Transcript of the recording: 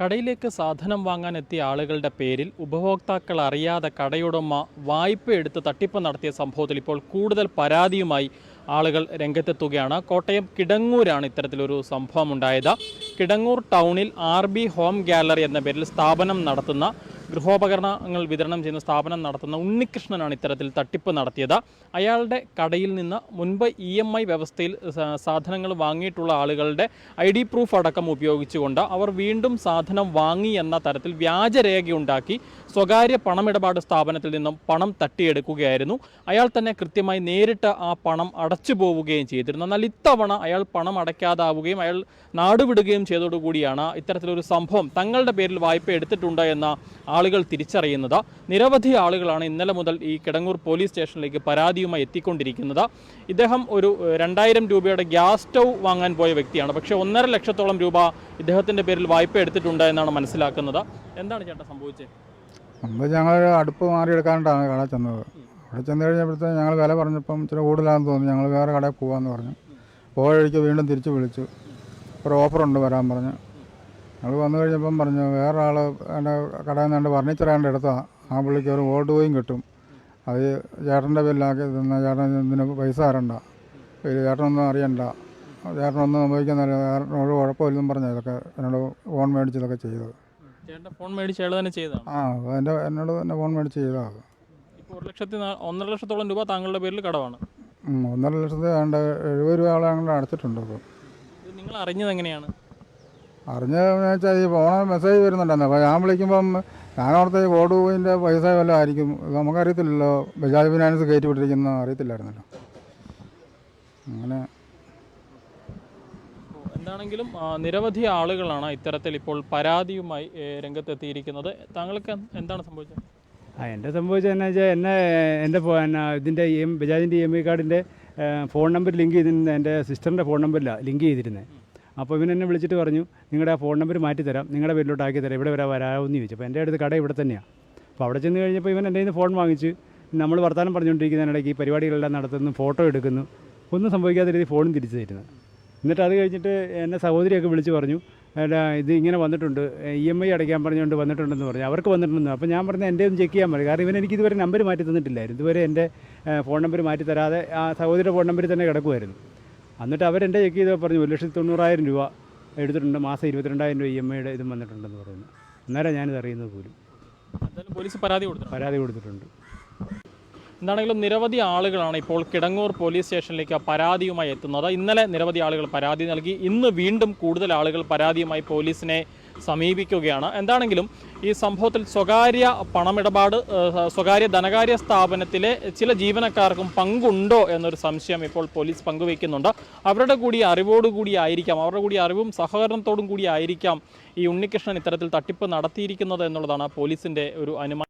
കടയിലേക്ക് സാധനം വാങ്ങാൻ എത്തിയ ആളുകളുടെ പേരിൽ ഉപഭോക്താക്കൾ അറിയാതെ കടയുടമ വായ്പ എടുത്ത് തട്ടിപ്പ് നടത്തിയ സംഭവത്തിൽ ഇപ്പോൾ കൂടുതൽ പരാതിയുമായി ആളുകൾ രംഗത്തെത്തുകയാണ്. കോട്ടയം കിടങ്ങൂരാണ് ഇത്തരത്തിലൊരു സംഭവം ഉണ്ടായത്. കിടങ്ങൂർ ടൗണിൽ ആർ ബി ഹോം ഗാലറി എന്ന പേരിൽ സ്ഥാപനം നടത്തുന്ന ഗൃഹോപകരണങ്ങൾ വിതരണം ചെയ്യുന്ന സ്ഥാപനം നടത്തുന്ന ഉണ്ണികൃഷ്ണനാണ് ഇത്തരത്തിൽ തട്ടിപ്പ് നടത്തിയത്. അയാളുടെ കടയിൽ നിന്ന് മുൻപ് ഇ എം ഐ വ്യവസ്ഥയിൽ സാധനങ്ങൾ വാങ്ങിയിട്ടുള്ള ആളുകളുടെ ഐ ഡി പ്രൂഫ് അടക്കം ഉപയോഗിച്ചുകൊണ്ട് അവർ വീണ്ടും സാധനം വാങ്ങി എന്ന തരത്തിൽ വ്യാജരേഖയുണ്ടാക്കി സ്വകാര്യ പണമിടപാട് സ്ഥാപനത്തിൽ നിന്നും പണം തട്ടിയെടുക്കുകയായിരുന്നു. അയാൾ തന്നെ കൃത്യമായി നേരിട്ട് ആ പണം അടച്ചു പോവുകയും ചെയ്തിരുന്നു. എന്നാൽ ഇത്തവണ അയാൾ പണം അടയ്ക്കാതാവുകയും അയാൾ നാടുവിടുകയും ചെയ്തതോടുകൂടിയാണ് ഇത്തരത്തിലൊരു സംഭവം തങ്ങളുടെ പേരിൽ വായ്പ എടുത്തിട്ടുണ്ട് എന്ന ആളുകൾ തിരിച്ചറിയുന്നത്. നിരവധി ആളുകളാണ് ഇന്നലെ മുതൽ ഈ കിടങ്ങൂർ പോലീസ് സ്റ്റേഷനിലേക്ക് പരാതിയുമായി എത്തിക്കൊണ്ടിരിക്കുന്നത്. ഇദ്ദേഹം ഒരു രണ്ടായിരം രൂപയുടെ ഗ്യാസ് സ്റ്റൗ വാങ്ങാൻ പോയ വ്യക്തിയാണ്. പക്ഷെ ഒന്നര ലക്ഷത്തോളം രൂപ ഇദ്ദേഹത്തിന്റെ പേരിൽ വായ്പ എടുത്തിട്ടുണ്ട് എന്നാണ് മനസ്സിലാക്കുന്നത്. എന്താണ് ചേട്ടാ സംഭവിച്ചത് മുമ്പ് ഞങ്ങൾ അടുപ്പ് മാറിയെടുക്കാനായിട്ടാണ് കട ചെന്നത്. അവിടെ ചെന്ന് കഴിഞ്ഞപ്പോഴത്തേക്ക് ഞങ്ങൾ വില പറഞ്ഞപ്പം ഇച്ചിരി കൂടുതലാണെന്ന് തോന്നി. ഞങ്ങൾ വേറെ കടയിൽ പോകാമെന്ന് പറഞ്ഞു. പോയ വഴിക്ക് വീണ്ടും തിരിച്ച് വിളിച്ചു. ഒരു ഓഫറുണ്ട് വരാൻ പറഞ്ഞു. ഞങ്ങൾ വന്നു കഴിഞ്ഞപ്പം പറഞ്ഞു വേറെ ആൾ എന്റെ കടയിൽ നിന്ന് ഫർണിച്ചർ ആണ്ട് എടുത്താൽ ആ പുള്ളിക്ക് ഒരു ഓട്ട് പോയും കിട്ടും. അത് ചേട്ടന്റെ ബില്ലാക്കി തന്ന ചേട്ടൻ ഇതിന് പൈസ തരണ്ട. ഇത് ചേട്ടനൊന്നും അറിയണ്ട. ചേട്ടനൊന്നും സംഭവിക്കുന്നില്ല ചേട്ടനോട് കുഴപ്പമില്ലെന്നും പറഞ്ഞു ഇതൊക്കെ എന്നോട് ഫോൺ മേടിച്ചതൊക്കെ ചെയ്തത്. ചേട്ടൻ ഫോൺ മേടിച്ച് അയാൾ തന്നെ ചെയ്തതാണ് ആ എന്റെ എന്നോട് തന്നെ ഫോൺ മേടിച്ച് ചെയ്തതാണ് ഇപ്പോൾ ഒരു ലക്ഷത്തി ഒന്നര ലക്ഷത്തോളം രൂപ താങ്കളുടെ പേരിൽ കടവാണ്. ഉം, ഒന്നര ലക്ഷത്തി വേണ്ട എഴുപത് രൂപ ആളെ ഞങ്ങൾ അടച്ചിട്ടുണ്ട് ഇപ്പോൾ നിങ്ങൾ അറിഞ്ഞത് എങ്ങനെയാണ്? അറിഞ്ഞതെന്ന് വെച്ചാൽ ഈ ഫോണിൽ മെസ്സേജ് വരുന്നുണ്ടെന്ന്. അപ്പോൾ ഞാൻ വിളിക്കുമ്പം ഞാനോർത്ത് ഈ കോഡ് പോയിന്റെ പൈസ വല്ലതും ആയിരിക്കും. നമുക്കറിയത്തില്ലല്ലോ. ബജാജ് ഫിനാൻസ് കയറ്റി വിട്ടിരിക്കുന്ന അറിയത്തില്ലായിരുന്നല്ലോ. അങ്ങനെ. എന്താണെങ്കിലും നിരവധി ആളുകളാണ് ഇത്തരത്തിൽ ഇപ്പോൾ പരാതിയുമായി രംഗത്തെത്തിയിരിക്കുന്നത്. താങ്കൾക്ക് എന്താണ് സംഭവിച്ചത്? ആ എന്റെ സംഭവിച്ചത് എന്നാ വെച്ചാൽ എന്നെ എന്റെ ഇതിന്റെ ഇ എം ബജാജിന്റെ ഇ എം ഐ കാർഡിന്റെ ഫോൺ നമ്പർ ലിങ്ക് ചെയ്തിരുന്നത് എന്റെ സിസ്റ്ററിന്റെ ഫോൺ നമ്പറിലാണ് ലിങ്ക് ചെയ്തിരുന്നത് അപ്പോൾ ഇവൻ എന്നെ വിളിച്ചിട്ട് പറഞ്ഞു നിങ്ങളുടെ ആ ഫോൺ നമ്പർ മാറ്റി തരാം. നിങ്ങളുടെ പേരിലോട്ട് ആക്കി തരാം. ഇവിടെ വരെ വരാമെന്ന് ചോദിച്ചു. അപ്പോൾ എന്റെ അടുത്ത് കട ഇവിടെ തന്നെയാണ് അപ്പോൾ അവിടെ ചെന്ന് കഴിഞ്ഞപ്പോൾ ഇവൻ എന്റെ നിന്ന് ഫോൺ വാങ്ങിച്ച് നമ്മൾ വർത്തമാനം പറഞ്ഞുകൊണ്ടിരിക്കുന്നതിനിടയ്ക്ക് ഈ പരിപാടികളെല്ലാം നടത്തുന്നു ഫോട്ടോ എടുക്കുന്നു. ഒന്നും സംഭവിക്കാത്ത രീതിയിൽ ഫോണും തിരിച്ചു തരുന്നത് എന്നിട്ട് അത് കഴിഞ്ഞിട്ട് എന്നെ സഹോദരിയൊക്കെ വിളിച്ച് പറഞ്ഞു ഇത് ഇങ്ങനെ വന്നിട്ടുണ്ട്. ഇ എം ഐ അടയ്ക്കാൻ പറഞ്ഞുകൊണ്ട് വന്നിട്ടുണ്ടെന്ന് പറഞ്ഞു. അവർക്ക് വന്നിട്ടുണ്ടെന്ന്. അപ്പോൾ ഞാൻ പറഞ്ഞു എന്റെ ഒന്ന് ചെക്ക് ചെയ്യാൻ പറയും കാരണം ഇവൻ എനിക്ക് ഇതുവരെ നമ്പർ മാറ്റി തന്നിട്ടില്ലായിരുന്നു. ഇതുവരെ എന്റെ ഫോൺ നമ്പർ മാറ്റി തരാതെ ആ സഹോദരിയുടെ ഫോൺ നമ്പറിൽ തന്നെ കിടക്കുമായിരുന്നു എന്നിട്ട് അവരെന്റെ ചെക്ക് ചെയ്ത് പറഞ്ഞു ഒരു ലക്ഷത്തി തൊണ്ണൂറായിരം രൂപ എടുത്തിട്ടുണ്ട്. മാസം ഇരുപത്തിരണ്ടായിരം രൂപ ഇ എം ഐയുടെ ഇതും വന്നിട്ടുണ്ടെന്ന് പറയുന്നു. അന്നേരം ഞാനിത് അറിയുന്നത് പോലും. പോലീസ് പരാതി കൊടുത്തു പരാതി കൊടുത്തിട്ടുണ്ട്. എന്താണെങ്കിലും നിരവധി ആളുകളാണ് ഇപ്പോൾ കിടങ്ങൂർ പോലീസ് സ്റ്റേഷനിലേക്ക് പരാതിയുമായി എത്തുന്നത്. ഇന്നലെ നിരവധി ആളുകൾ പരാതി നൽകി. ഇന്ന് വീണ്ടും കൂടുതൽ ആളുകൾ പരാതിയുമായി പോലീസിനെ സമീപിക്കുകയാണ്. എന്താണെങ്കിലും ഈ സംഭവത്തിൽ സ്വകാര്യ പണമിടപാട് സ്വകാര്യ ധനകാര്യ സ്ഥാപനത്തിലെ ചില ജീവനക്കാർക്കും പങ്കുണ്ടോ എന്നൊരു സംശയം ഇപ്പോൾ പോലീസ് പങ്കുവയ്ക്കുന്നുണ്ട്. അവരുടെ കൂടി അറിവോടുകൂടി ആയിരിക്കാം. അവരുടെ കൂടി അറിവും സഹകരണത്തോടും കൂടി ആയിരിക്കാം ഈ ഉണ്ണികൃഷ്ണൻ ഇത്തരത്തിൽ തട്ടിപ്പ് നടത്തിയിരിക്കുന്നത് എന്നുള്ളതാണ് പോലീസിന്റെ ഒരു അനുമാനം.